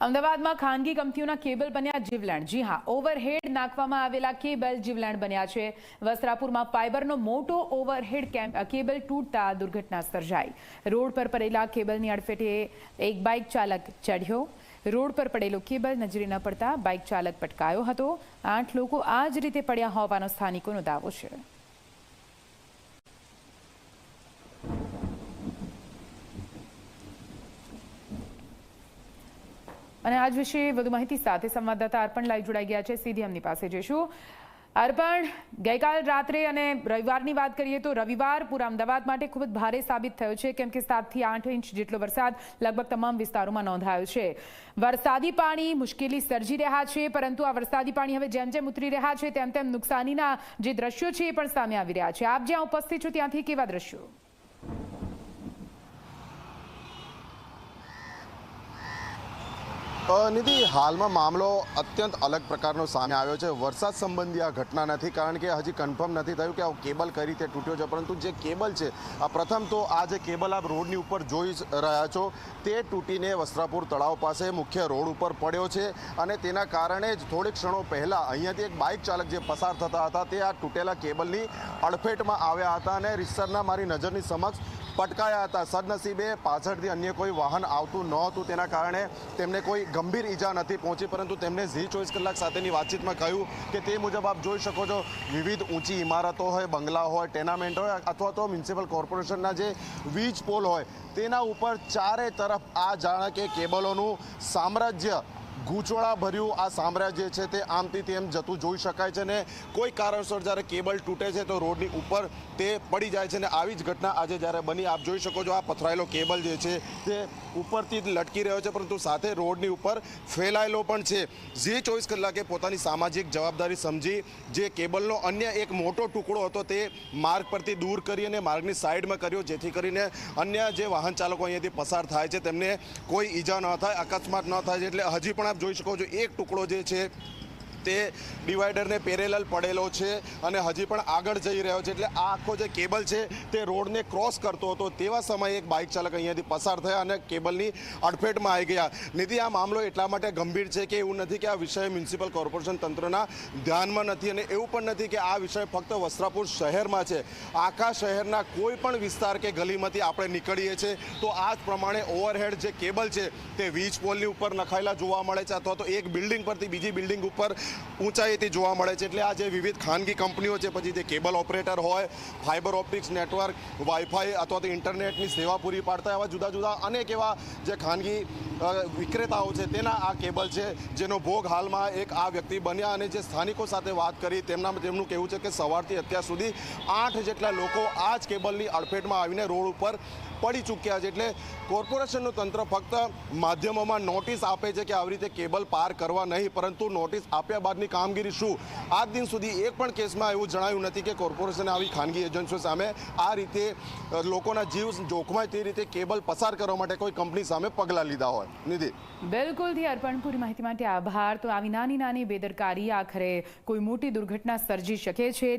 અમદાવાદમાં ખાનગી કંપનીઓના કેબલ બન્યા જીવલેણ. જી હા, ઓવરહેડ નાખવામાં આવેલા કેબલ જીવલેણ બન્યા છે. વસ્ત્રાપુરમાં ફાઇબરનો મોટો ઓવરહેડ કેબલ તૂટતા દુર્ઘટના સર્જાઈ. રોડ પર પડેલા કેબલની અડફેટે એક બાઇક ચાલક ચઢ્યો. રોડ પર પડેલો કેબલ નજરે ન પડતા બાઇક ચાલક પટકાયો હતો. આઠ લોકો આ જ રીતે પડ્યા હોવાનો સ્થાનિકોનો દાવો છે. અને આજ વિશે વધુ માહિતી સાથે સંવાદદાતા અર્પણ લાઈવ જોડાઈ ગયા છે. સીધી એમની પાસે જઈશું. અર્પણ, ગઈકાલ રાત્રે અને રવિવારની વાત કરીએ તો રવિવાર પૂરા અમદાવાદ માટે ખૂબ જ ભારે સાબિત થયો છે. કેમ કે સાતથી આઠ ઇંચ જેટલો વરસાદ લગભગ તમામ વિસ્તારોમાં નોંધાયો છે. વરસાદી પાણી મુશ્કેલી સર્જી રહ્યા છે, પરંતુ આ વરસાદી પાણી હવે જેમ જેમ ઉતરી રહ્યા છે તેમ તેમ નુકસાનીના જે દ્રશ્યો છે એ પણ સામે આવી રહ્યા છે. આપ જ્યાં ઉપસ્થિત છો ત્યાંથી કેવા દ્રશ્યો? નિધિ, હાલમાં મામલો અત્યંત અલગ પ્રકારનો સામે આવ્યો છે. વરસાદ સંબંધી આ ઘટના નથી, કારણ કે હજી કન્ફર્મ નથી થયું કે આ કેબલ કઈ રીતે તૂટ્યો છે. પરંતુ જે કેબલ છે, આ પ્રથમ તો આ જે કેબલ આપ રોડની ઉપર જોઈ રહ્યા છો, તે તૂટીને વસ્ત્રાપુર તળાવ પાસે મુખ્ય રોડ ઉપર પડ્યો છે અને તેના કારણે જ થોડીક ક્ષણો પહેલાં અહીંયાથી એક બાઇક ચાલક જે પસાર થતા હતા, તે આ તૂટેલા કેબલની અડફેટમાં આવ્યા હતા અને રિસરના મારી નજરની સમક્ષ પટકાયા હતા. સદનસીબે પાછળથી અન્ય કોઈ વાહન આવતું નહોતું. તેના કારણે તેમને કોઈ ગંભીર ઈજા નથી પહોંચી, પરંતુ તેમણે ઝી ચોવીસ કલાક સાથેની વાતચીતમાં કહ્યું કે તે મુજબ આપ જોઈ શકો છો, વિવિધ ઊંચી ઇમારતો હોય, બંગલા હોય, ટેનામેન્ટ હોય, અથવા તો મ્યુનિસિપલ કોર્પોરેશનના જે વીજ પોલ હોય, તેના ઉપર ચારે તરફ આ જાણે કે કેબલોનું સામ્રાજ્ય ગૂંચવણા ભર્યું આ સામ્રાજ્ય છે તે આમથી તેમ જતું જોઈ શકાય છે ને કોઈ કારણસર જ્યારે કેબલ તૂટે છે તો રોડની ઉપર તે પડી જાય છે ને આવી જ ઘટના આજે જ્યારે બની, આપ જોઈ શકો છો આ પથરાયેલો કેબલ જે છે તે ઉપરથી લટકી રહ્યો છે, પરંતુ સાથે રોડની ઉપર ફેલાયેલો પણ છે. જે ચોવીસ કલાકે પોતાની સામાજિક જવાબદારી સમજી, જે કેબલનો અન્ય એક મોટો ટુકડો હતો તે માર્ગ પરથી દૂર કરી અને માર્ગની સાઈડમાં કર્યો, જેથી કરીને અન્ય જે વાહન ચાલકો અહીંયાથી પસાર થાય છે, તેમને કોઈ ઈજા ન થાય, અકસ્માત ન થાય, એટલે હજી પણ જોઈ શકો છો એક ટુકડો જે છે તે ડિવાઈડરને પેરેલલ પડેલો છે અને હજી પણ આગળ જઈ રહ્યો છે. એટલે આ આખો જે કેબલ છે તે રોડને ક્રોસ કરતો હતો. તેવા સમયે એક બાઇક ચાલક અહીંયાથી પસાર થયા અને કેબલની અડફેટમાં આવી ગયા. નિધિ, આ મામલો એટલા માટે ગંભીર છે કે એવું નથી કે આ વિષય મ્યુનિસિપલ કોર્પોરેશન તંત્રના ધ્યાનમાં નથી અને એવું પણ નથી કે આ વિષય ફક્ત વસ્ત્રાપુર શહેરમાં છે. આખા શહેરના કોઈ પણ વિસ્તાર કે ગલીમાંથી આપણે નીકળીએ છીએ તો આ જ પ્રમાણે ઓવરહેડ જે કેબલ છે તે વીજ પોલની ઉપર નખાયેલા જોવા મળે છે અથવા તો એક બિલ્ડિંગ પરથી બીજી બિલ્ડિંગ ઉપર ઊંચાઈથી જોવા મળે છે એટલે આ જે વિવિધ ખાનગી કંપનીઓ છે, પછી જે કેબલ ઓપરેટર હોય, ફાઇબર ઓપ્ટિક્સ નેટવર્ક વાઈફાઈ અથવા તો ઇન્ટરનેટની સેવા પૂરી પાડતા એવા જુદા જુદા અનેક એવા જે ખાનગી વિક્રેતાઓ છે, તેના આ કેબલ છે, જેનો ભોગ હાલમાં એક આ વ્યક્તિ બન્યા અને જે સ્થાનિકો સાથે વાત કરી, તેમના તેમનું કહેવું છે કે સવારથી અત્યાર સુધી આઠ જેટલા લોકો આ જ કેબલની અડફેટમાં આવીને રોડ ઉપર પડી ચૂક્યા છે. એટલે કોર્પોરેશનનું તંત્ર ફક્ત માધ્યમોમાં નોટિસ આપે છે કે આવી રીતે કેબલ પાર કરવા નહીં, પરંતુ નોટિસ આપ્યા બાદની કામગીરી શું? આજ દિન સુધી એક પણ કેસમાં એવું જણાયું નથી કે કોર્પોરેશને આવી ખાનગી એજન્સીઓ સામે આ રીતે લોકોના જીવ જોખમાય તે રીતે કેબલ પસાર કરવા માટે કોઈ કંપની સામે પગલાં લીધા હોય. નિધિ. બિલકુલથી અર્પણ પૂરી માહિતી માટે આભાર. તો આવી નાની નાની બેદરકારી આખરે કોઈ મોટી દુર્ઘટના સર્જી શકે છે.